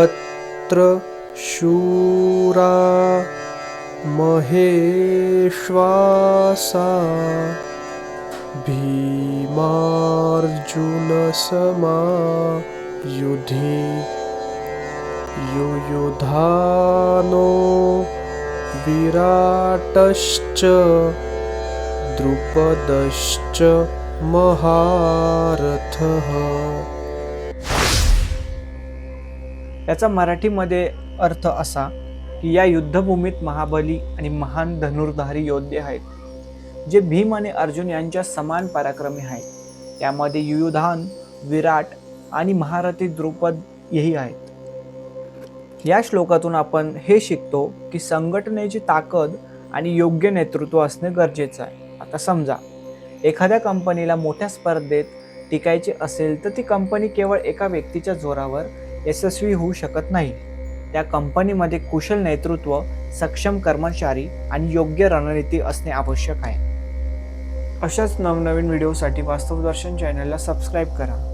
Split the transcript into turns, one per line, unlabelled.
अत्र शूरा महेश्वासा भीमार्जुनसमा युधि युयुधानो विराटश्च द्रुपदश्च महारथः
याचा मराठीमध्ये अर्थ असा की या युद्धभूमीत महाबली आणि महान धनुर्धारी योद्धे आहेत जे भीम आणि अर्जुन यांच्या समान पराक्रमी आहेत. त्यामध्ये युयुधान विराट आणि महारथी द्रुपद हेही आहेत. या श्लोकातून आपण हे शिकतो की संघटनेची ताकद आणि योग्य नेतृत्व असणे गरजेचं आहे. आता समजा एखाद्या कंपनीला मोठ्या स्पर्धेत टिकायचे असेल तर ती कंपनी केवळ एका व्यक्तीच्या जोरावर यशस्वी होऊ शकत नाही. त्या कंपनीमध्ये कुशल नेतृत्व सक्षम कर्मचारी आणि योग्य रणनीती असणे आवश्यक आहे. अशाच नवनवीन व्हिडिओसाठी वास्तवदर्शन चॅनलला सबस्क्राईब करा.